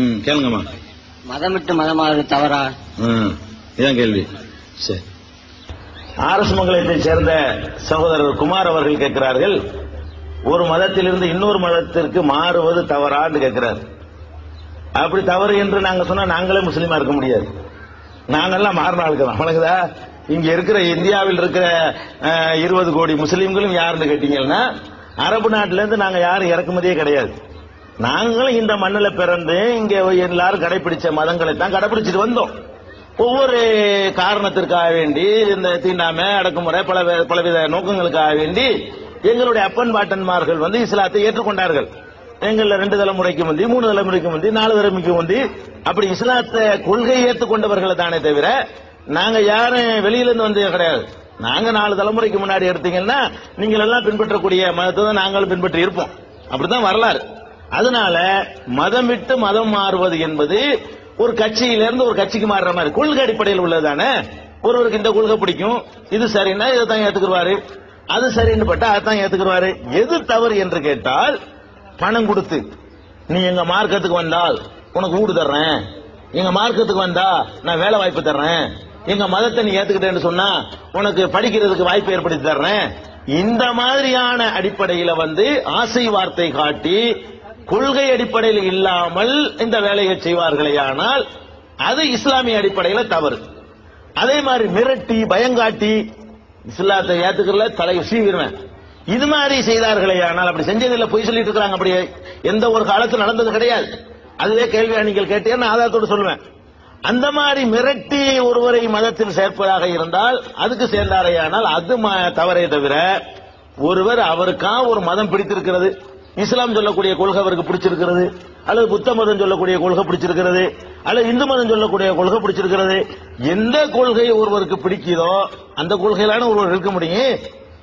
ம் கேளுங்கம்மா. மதம் விட்டு மதம் மாறுவது தவறா இதான் கேள்வி. சரி ஆர்எஸ் மங்கலத்தைச் சேர்ந்த சகோதரர் குமார் அவர்கள் கேட்கிறார்கள் ஒரு மதத்திலிருந்து இன்னொரு மதத்திற்கு மாறுவது தவறான்னு கேட்கிறார். அப்படி தவறு என்று நாங்க சொன்னா நாங்களே முஸ்லீமா இருக்க முடியாது. நாங்கெல்லாம் மாறின தான். வணங்குதா இங்க இருக்கிற இந்தியாவில் இருக்கிற இருபது கோடி முஸ்லீம்களும் யாருன்னு கேட்டீங்கன்னா அரபு நாட்டில இருந்து நாங்க யாரும் இறக்குமதியே கிடையாது. நாங்களும் இந்த மண்ணில் பிறந்து இங்க எல்லாரும் கடைபிடிச்ச மதங்களை தான் கடைபிடிச்சிட்டு வந்தோம். ஒவ்வொரு காரணத்திற்காக வேண்டி இந்த தீண்டாமை அடக்குமுறை பல பலவித நோக்கங்களுக்காக வேண்டி எங்களுடைய அப்பன் பாட்டன்மார்கள் வந்து இஸ்லாத்தை ஏற்றுக்கொண்டார்கள். எங்களில் ரெண்டு தலைமுறைக்கு முந்தி மூணு தலைமுறைக்கு முந்தி நாலு தலைமுறைக்கு முந்தி அப்படி இஸ்லாத்தை கொள்கை ஏற்றுக்கொண்டவர்களை தானே தவிர நாங்க யாரும் வெளியிலிருந்து வந்தது கிடையாது. நாங்க நாலு தலைமுறைக்கு முன்னாடி எடுத்தீங்கன்னா நீங்கள் எல்லாம் பின்பற்றக்கூடிய மதத்தை தான் நாங்களும் பின்பற்றி இருப்போம். அப்படித்தான் வரலாறு. அதனால மதம் விட்டு மதம் மாறுவது என்பது ஒரு கட்சியிலிருந்து ஒரு கட்சிக்கு மாறுற மாதிரி கொள்கை அடிப்படையில் உள்ளதுதானே? ஒருவருக்கு இந்த கொள்கை பிடிக்கும் இது சரின்னா இதை தான் ஏத்துக்குருவாரு அது சரின்னு பட்டா அதான் ஏத்துக்குருவாரு எது தவறு என்று கேட்டால் பணம் கொடுத்து நீ எங்க மார்க்கத்துக்கு வந்தால் உனக்கு வீடு தர்றேன். எங்க மார்க்கத்துக்கு வந்தா நான் வேலை வாய்ப்பு தர்றேன். எங்க மதத்தை நீ ஏத்துக்கிட்டேன்னு சொன்னா உனக்கு படிக்கிறதுக்கு வாய்ப்பு ஏற்படுத்தி தர்றேன். இந்த மாதிரியான அடிப்படையில வந்து ஆசை வார்த்தை காட்டி கொள்கை அடிப்படையில் இல்லாமல் இந்த வேலையை செய்வார்களேயானால் அது இஸ்லாமிய அடிப்படையில தவறு. அதே மாதிரி மிரட்டி பயங்காட்டி இஸ்லாத்தை ஏத்துக்கல தலை சீவிடுவேன். இது மாதிரி செய்தார்களே ஆனால் அப்படி செஞ்சதில்லை பொய் சொல்லிட்டு இருக்கிறாங்க அப்படி எந்த ஒரு காலத்தில் நடந்தது கிடையாது. அதுவே கேள்வியா நீங்கள் கேட்டீங்கன்னா ஆதாரத்தோடு சொல்லுவேன். அந்த மாதிரி மிரட்டி ஒருவரை மதத்தில் சேர்ப்பதாக இருந்தால் அதுக்கு சேர்ந்தாரையானால் அது ம- தவறே தவிர ஒருவர் அவருக்கா ஒரு மதம் பிடித்திருக்கிறது. இஸ்லாம் சொல்லக்கூடிய கொள்கை அவருக்கு பிடிச்சிருக்கிறது. அல்லது புத்த மதம் சொல்லக்கூடிய கொள்கை பிடிச்சிருக்கிறது. அல்லது இந்து மதம் சொல்லக்கூடிய கொள்கை பிடிச்சிருக்கிறது. எந்த கொள்கை ஒருவருக்கு பிடிக்குதோ அந்த கொள்கையிலான ஒருவர் இருக்க முடியும்.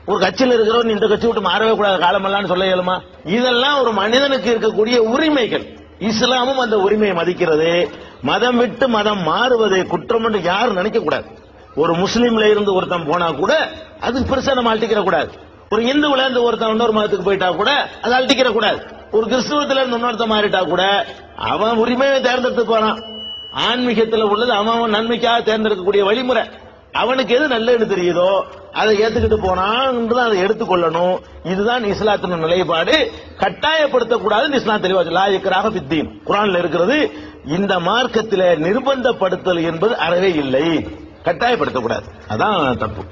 ஒரு கட்சியில் இருக்கிறவன் இந்த கட்சி விட்டு மாறவே கூடாது. காலமெல்லாம் சொல்ல இயலுமா? இதெல்லாம் ஒரு மனிதனுக்கு இருக்கக்கூடிய உரிமைகள். இஸ்லாமும் அந்த உரிமையை மதிக்கிறது. மதம் விட்டு மதம் மாறுவதை குற்றம் என்று யாரும் நினைக்க கூடாது. ஒரு முஸ்லீம்ல இருந்து ஒருத்தன் போனா கூட அதுக்கு பெருசா நம்ம அழட்டிக்கிற கூடாது. ஒரு இந்துல இருந்து ஒருத்தன் இன்னொரு மதத்துக்கு போயிட்டா கூட அதை அழட்டிக்கிற கூடாது. ஒரு கிறிஸ்துவத்துல இருந்து இன்னொருத்தன் மாறிட்டா கூட அவன் உரிமையை தேர்ந்தெடுத்து போறான். ஆன்மீகத்துல உள்ளது அவன் நன்மைக்காக தேர்ந்தெடுக்கக்கூடிய வழிமுறை. அவனுக்கு எது நல்லது தெரியுதோ அதை ஏத்துக்கிட்டு போனான் அதை எடுத்துக்கொள்ளணும். இதுதான் இஸ்லாத்தின் நிலைப்பாடு. கட்டாயப்படுத்தக்கூடாதுன்னு இஸ்லாம் தெளிவா லா இக்ராஹ குரான்ல இருக்கிறது இந்த மார்க்கத்தில நிர்பந்தப்படுத்தல் என்பது அறவே இல்லை. கட்டாயப்படுத்தக்கூடாது. அதான் தப்பு.